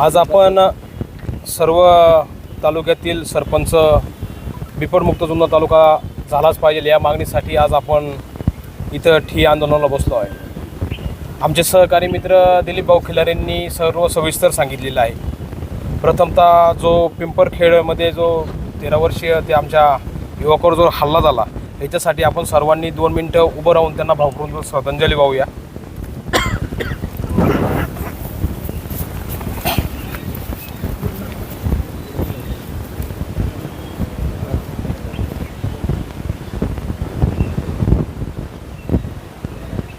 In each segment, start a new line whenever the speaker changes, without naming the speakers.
आज आपण सर्व तालुक्यातील सरपंच बिपडमुक्त जुन्नर तालुका झालाच पाहिजे या मागणीसाठी आज आपण इथं ठिय्या आंदोलनाला बसलो आहे. आमचे सहकारी मित्र दिलीप भाऊ खिलारेंनी सर्व सविस्तर सांगितलेलं आहे. प्रथमतः जो पिंपरखेडमध्ये जो तेरा वर्षीय ते आमच्या युवकावर जो हल्ला झाला याच्यासाठी आपण सर्वांनी दोन मिनटं उभं राहून त्यांना भावपूर्ण श्रद्धांजली वाहूया.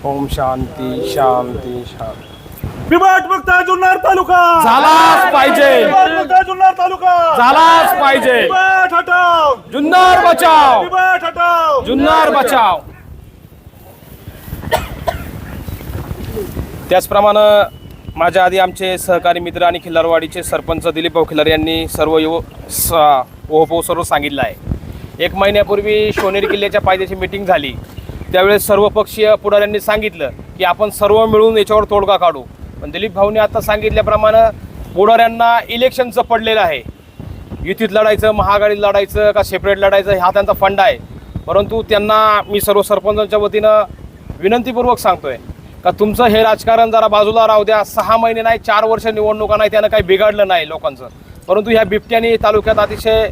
ओम शांती शांती शांती.
बिबाट मुक्त जुन्नर तालुका.
झालाच पाहिजे.
जुन्नर तालुका.
झालाच पाहिजे.
बिबाट हटाव.
जुन्नर बचाव.
बिबाट हटाव.
जुन्नर बचाव. त्याचप्रमाणे माझ्या आधी आमचे सहकारी मित्र आणि खिल्लारवाडीचे सरपंच दिलीप भाऊ खिल्लार यांनी सर्व युव स ओहपो सर्व सांगितलं आहे. एक महिन्यापूर्वी शिवनेरी किल्ल्याच्या पायद्याची मिटिंग झाली. त्यावेळेस सर्व पक्षीय पुढाऱ्यांनी सांगितलं की आपण सर्व मिळून याच्यावर तोडगा काढू. पण दिलीप भाऊने आता सांगितल्याप्रमाणे पुढाऱ्यांना इलेक्शनचं पडलेलं आहे. युतीत लढायचं महाआघाडीत लढायचं का सेपरेट लढायचं हा त्यांचा फंड आहे. परंतु त्यांना मी सर्व सरपंचांच्या वतीनं विनंतीपूर्वक सांगतोय का तुमचं हे राजकारण जरा बाजूला राहू द्या. सहा महिने नाही चार वर्ष निवडणुका नाही त्यानं काही बिघडलं नाही लोकांचं. परंतु ह्या बिबट्याने तालुक्यात अतिशय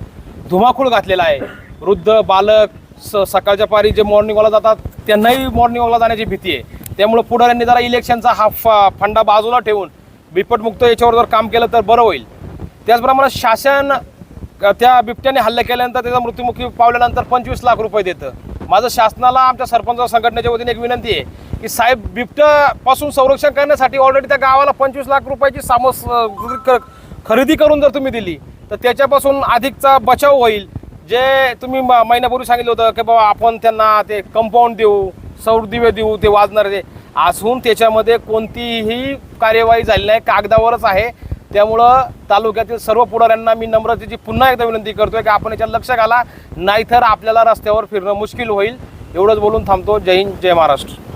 धुमाकूळ घातलेला आहे. वृद्ध बालक स सकाळच्या पारी जे मॉर्निंग वॉकला जातात त्यांनाही मॉर्निंग वॉकला जाण्याची भीती आहे. त्यामुळं पुढाऱ्यांनी जरा इलेक्शनचा हा फ फंडा बाजूला ठेवून बिपटमुक्त याच्यावर जर काम केलं तर बरं होईल. त्याचप्रमाणे शासन त्या बिबट्याने हल्ला केल्यानंतर त्याचा मृत्युमुखी पावल्यानंतर पंचवीस लाख रुपये देतं. माझं शासनाला आमच्या सरपंच संघटनेच्या वतीने एक विनंती आहे की साहेब बिबट्यापासून संरक्षण करण्यासाठी ऑलरेडी त्या गावाला पंचवीस लाख रुपयाची सामस खरेदी करून जर तुम्ही दिली तर त्याच्यापासून अधिकचा बचाव होईल. जे तुम्ही म- महिन्यापूर्वी सांगितलं होतं की बाबा आपण त्यांना ते कंपाऊंड देऊ सौर दिवे देऊ ते वाजणारे ते असून त्याच्यामध्ये कोणतीही कार्यवाही झाली नाही कागदावरच आहे. त्यामुळं तालुक्यातील सर्व पुढाऱ्यांना मी नम्रतेची पुन्हा एकदा विनंती करतोय की आपण याच्यात लक्ष घाला. नाहीतर आपल्याला रस्त्यावर फिरणं मुश्किल होईल. एवढंच बोलून थांबतो. जय हिंद जय महाराष्ट्र.